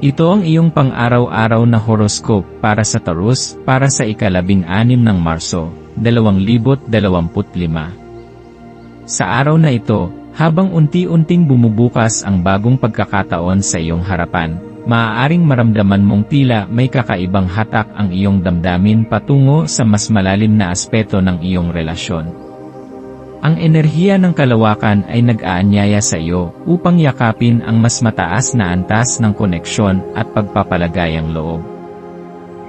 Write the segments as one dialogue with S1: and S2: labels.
S1: Ito ang iyong pang-araw-araw na horoscope para sa Taurus para sa ikalabing anim ng Marso, 2025. Sa araw na ito, habang unti-unting bumubukas ang bagong pagkakataon sa iyong harapan, maaaring maramdaman mong tila may kakaibang hatak ang iyong damdamin patungo sa mas malalim na aspeto ng iyong relasyon. Ang enerhiya ng kalawakan ay nag-aanyaya sa iyo upang yakapin ang mas mataas na antas ng koneksyon at pagpapalagayang loob.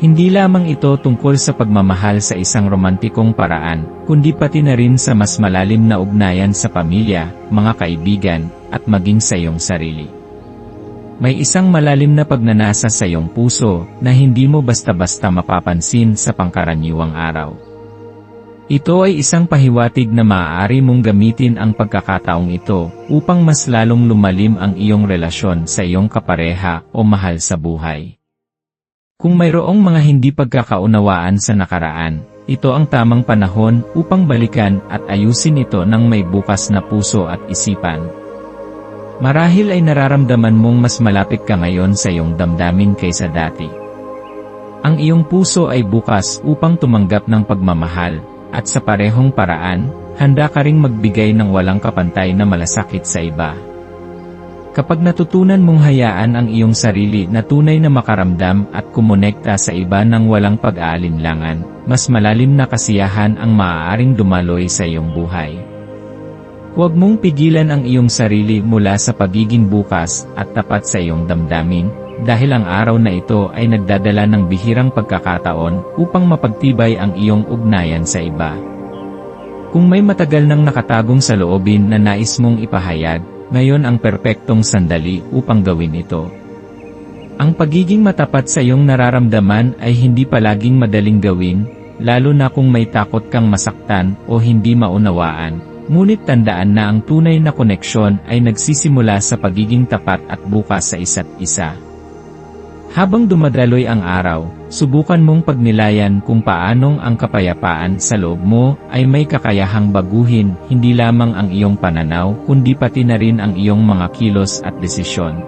S1: Hindi lamang ito tungkol sa pagmamahal sa isang romantikong paraan, kundi pati na rin sa mas malalim na ugnayan sa pamilya, mga kaibigan, at maging sa iyong sarili. May isang malalim na pagnanasa sa iyong puso na hindi mo basta-basta mapapansin sa pangkaraniwang araw. Ito ay isang pahiwatig na maaari mong gamitin ang pagkakataong ito upang mas lalong lumalim ang iyong relasyon sa iyong kapareha o mahal sa buhay. Kung mayroong mga hindi pagkakaunawaan sa nakaraan, ito ang tamang panahon upang balikan at ayusin ito ng may bukas na puso at isipan. Marahil ay nararamdaman mong mas malapit ka ngayon sa iyong damdamin kaysa dati. Ang iyong puso ay bukas upang tumanggap ng pagmamahal, at sa parehong paraan, handa ka ring magbigay ng walang kapantay na malasakit sa iba. Kapag natutunan mong hayaan ang iyong sarili na tunay na makaramdam at kumonekta sa iba ng walang pag-aalinlangan, mas malalim na kasiyahan ang maaaring dumaloy sa iyong buhay. Huwag mong pigilan ang iyong sarili mula sa pagiging bukas at tapat sa iyong damdamin, dahil ang araw na ito ay nagdadala ng bihirang pagkakataon upang mapagtibay ang iyong ugnayan sa iba. Kung may matagal nang nakatagong sa loobin na nais mong ipahayag, ngayon ang perpektong sandali upang gawin ito. Ang pagiging matapat sa iyong nararamdaman ay hindi palaging madaling gawin, lalo na kung may takot kang masaktan o hindi maunawaan, ngunit tandaan na ang tunay na koneksyon ay nagsisimula sa pagiging tapat at bukas sa isa't isa. Habang dumadaloy ang araw, subukan mong pagnilayan kung paanong ang kapayapaan sa loob mo ay may kakayahang baguhin hindi lamang ang iyong pananaw kundi pati na rin ang iyong mga kilos at desisyon.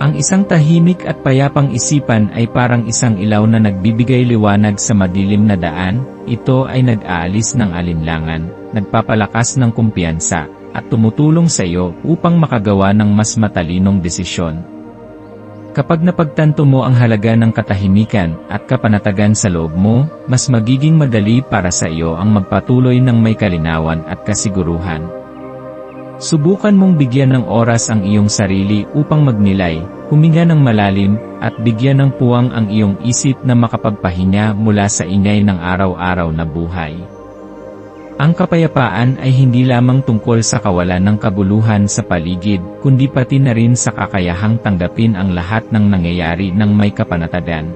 S1: Ang isang tahimik at payapang isipan ay parang isang ilaw na nagbibigay liwanag sa madilim na daan, ito ay nag-aalis ng alinlangan, nagpapalakas ng kumpiyansa, at tumutulong sa iyo upang makagawa ng mas matalinong desisyon. Kapag napagtanto mo ang halaga ng katahimikan at kapanatagan sa loob mo, mas magiging madali para sa iyo ang magpatuloy ng may kalinawan at kasiguruhan. Subukan mong bigyan ng oras ang iyong sarili upang magnilay, huminga ng malalim, at bigyan ng puwang ang iyong isip na makapagpahinga mula sa ingay ng araw-araw na buhay. Ang kapayapaan ay hindi lamang tungkol sa kawalan ng kabuluhan sa paligid, kundi pati na rin sa kakayahang tanggapin ang lahat ng nangyayari ng may kapanatagan.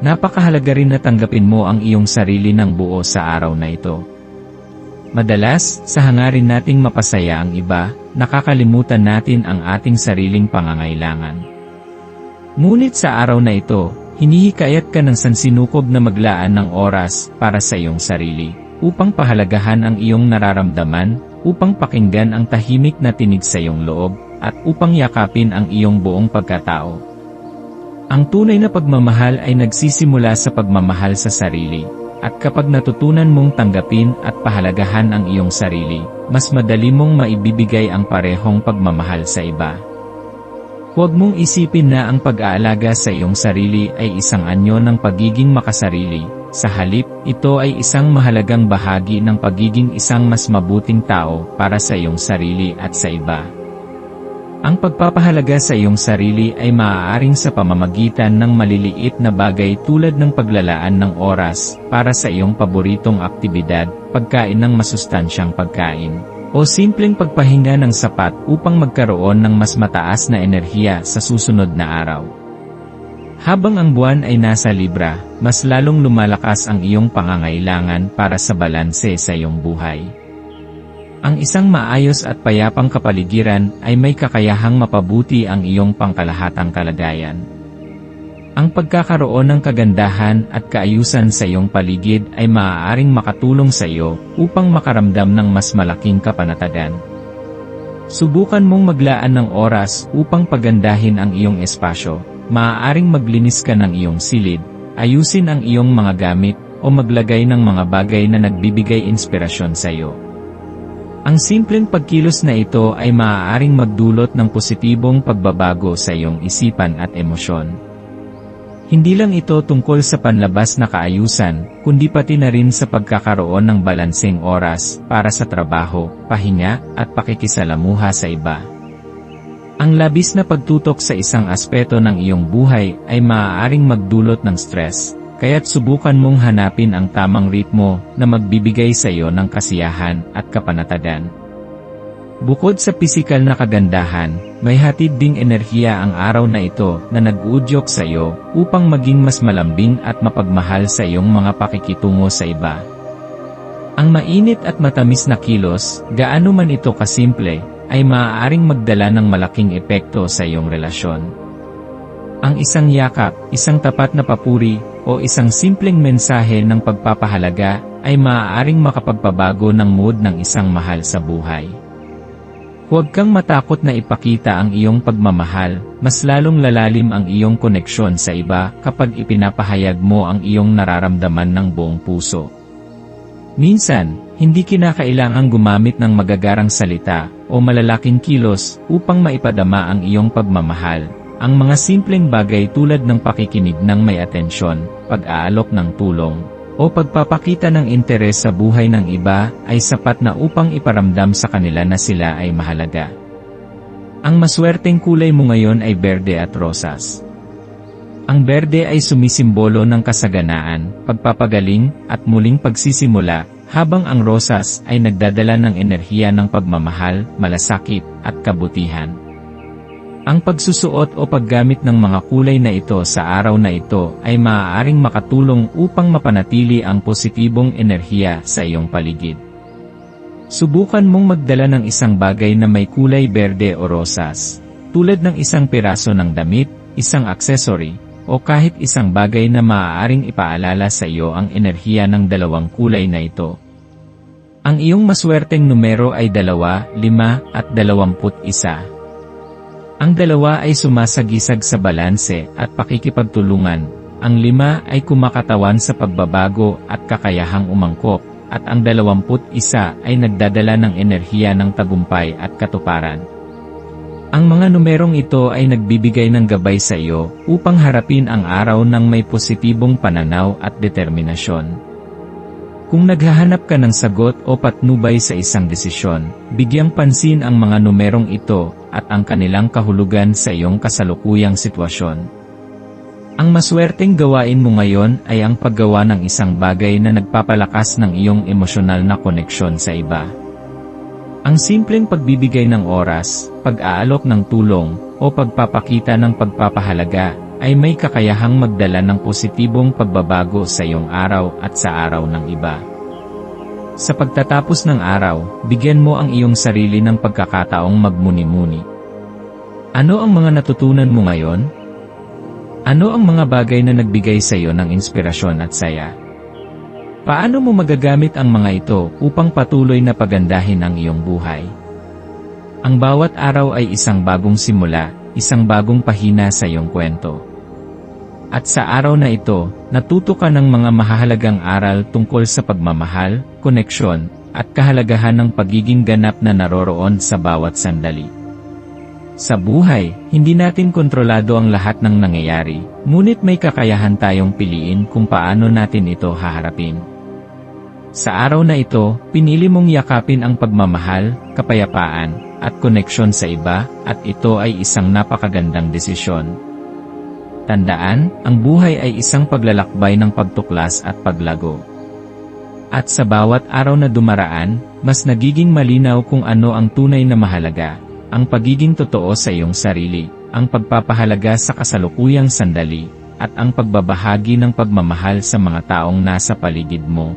S1: Napakahalaga rin na tanggapin mo ang iyong sarili ng buo sa araw na ito. Madalas, sa hangarin nating mapasaya ang iba, nakakalimutan natin ang ating sariling pangangailangan. Ngunit sa araw na ito, hinihikayat ka ng sansinukob na maglaan ng oras para sa iyong sarili upang pahalagahan ang iyong nararamdaman, upang pakinggan ang tahimik na tinig sa iyong loob, at upang yakapin ang iyong buong pagkatao. Ang tunay na pagmamahal ay nagsisimula sa pagmamahal sa sarili, at kapag natutunan mong tanggapin at pahalagahan ang iyong sarili, mas madali mong maibibigay ang parehong pagmamahal sa iba. Huwag mong isipin na ang pag-aalaga sa iyong sarili ay isang anyo ng pagiging makasarili, sa halip, ito ay isang mahalagang bahagi ng pagiging isang mas mabuting tao para sa iyong sarili at sa iba. Ang pagpapahalaga sa iyong sarili ay maaaring sa pamamagitan ng maliliit na bagay tulad ng paglalaan ng oras para sa iyong paboritong aktibidad, pagkain ng masustansyang pagkain, o simpleng pagpahinga ng sapat upang magkaroon ng mas mataas na enerhiya sa susunod na araw. Habang ang buwan ay nasa Libra, mas lalong lumalakas ang iyong pangangailangan para sa balanse sa iyong buhay. Ang isang maayos at payapang kapaligiran ay may kakayahang mapabuti ang iyong pangkalahatang kalagayan. Ang pagkakaroon ng kagandahan at kaayusan sa iyong paligid ay maaaring makatulong sa iyo upang makaramdam ng mas malaking kapanatagan. Subukan mong maglaan ng oras upang pagandahin ang iyong espasyo, maaaring maglinis ka ng iyong silid, ayusin ang iyong mga gamit, o maglagay ng mga bagay na nagbibigay inspirasyon sa iyo. Ang simpleng pagkilos na ito ay maaaring magdulot ng positibong pagbabago sa iyong isipan at emosyon. Hindi lang ito tungkol sa panlabas na kaayusan, kundi pati na rin sa pagkakaroon ng balanseng oras para sa trabaho, pahinga, at pakikisalamuha sa iba. Ang labis na pagtutok sa isang aspeto ng iyong buhay ay maaaring magdulot ng stress, kaya't subukan mong hanapin ang tamang ritmo na magbibigay sa iyo ng kasiyahan at kapanatagan. Bukod sa pisikal na kagandahan, may hatid ding enerhiya ang araw na ito na nag-uudyok sa iyo upang maging mas malambing at mapagmahal sa iyong mga pakikitungo sa iba. Ang mainit at matamis na kilos, gaano man ito kasimple, ay maaaring magdala ng malaking epekto sa iyong relasyon. Ang isang yakap, isang tapat na papuri, o isang simpleng mensahe ng pagpapahalaga ay maaaring makapagpabago ng mood ng isang mahal sa buhay. Huwag kang matakot na ipakita ang iyong pagmamahal, mas lalong lalalim ang iyong koneksyon sa iba kapag ipinapahayag mo ang iyong nararamdaman ng buong puso. Minsan, hindi kinakailangang gumamit ng magagarang salita o malalaking kilos upang maipadama ang iyong pagmamahal. Ang mga simpleng bagay tulad ng pakikinig ng may atensyon, pag-aalok ng tulong, o pagpapakita ng interes sa buhay ng iba ay sapat na upang iparamdam sa kanila na sila ay mahalaga. Ang maswerteng kulay mo ngayon ay berde at rosas. Ang berde ay sumisimbolo ng kasaganaan, pagpapagaling, at muling pagsisimula, habang ang rosas ay nagdadala ng enerhiya ng pagmamahal, malasakit, at kabutihan. Ang pagsusuot o paggamit ng mga kulay na ito sa araw na ito ay maaaring makatulong upang mapanatili ang positibong enerhiya sa iyong paligid. Subukan mong magdala ng isang bagay na may kulay berde o rosas, tulad ng isang piraso ng damit, isang aksesory, o kahit isang bagay na maaaring ipaalala sa iyo ang enerhiya ng dalawang kulay na ito. Ang iyong maswerteng numero ay 2, 5, at 21. Ang dalawa ay sumasagisag sa balanse at pakikipagtulungan. Ang lima ay kumakatawan sa pagbabago at kakayahang umangkop, at ang 21 ay nagdadala ng enerhiya ng tagumpay at katuparan. Ang mga numerong ito ay nagbibigay ng gabay sa iyo upang harapin ang araw ng may positibong pananaw at determinasyon. Kung naghahanap ka ng sagot o patnubay sa isang desisyon, bigyang pansin ang mga numerong ito at ang kanilang kahulugan sa iyong kasalukuyang sitwasyon. Ang maswerteng gawain mo ngayon ay ang paggawa ng isang bagay na nagpapalakas ng iyong emosyonal na koneksyon sa iba. Ang simpleng pagbibigay ng oras, pag-aalok ng tulong, o pagpapakita ng pagpapahalaga ay may kakayahang magdala ng positibong pagbabago sa iyong araw at sa araw ng iba. Sa pagtatapos ng araw, bigyan mo ang iyong sarili ng pagkakataong magmuni-muni. Ano ang mga natutunan mo ngayon? Ano ang mga bagay na nagbigay sa iyo ng inspirasyon at saya? Paano mo magagamit ang mga ito upang patuloy na pagandahin ang iyong buhay? Ang bawat araw ay isang bagong simula, isang bagong pahina sa iyong kwento. At sa araw na ito, natuto ka ng mga mahahalagang aral tungkol sa pagmamahal, koneksyon, at kahalagahan ng pagiging ganap na naroroon sa bawat sandali. Sa buhay, hindi natin kontrolado ang lahat ng nangyayari, ngunit may kakayahan tayong piliin kung paano natin ito haharapin. Sa araw na ito, pinili mong yakapin ang pagmamahal, kapayapaan, at koneksyon sa iba, at ito ay isang napakagandang desisyon. Tandaan, ang buhay ay isang paglalakbay ng pagtuklas at paglago. At sa bawat araw na dumaraan, mas nagiging malinaw kung ano ang tunay na mahalaga. Ang pagiging totoo sa iyong sarili, ang pagpapahalaga sa kasalukuyang sandali, at ang pagbabahagi ng pagmamahal sa mga taong nasa paligid mo.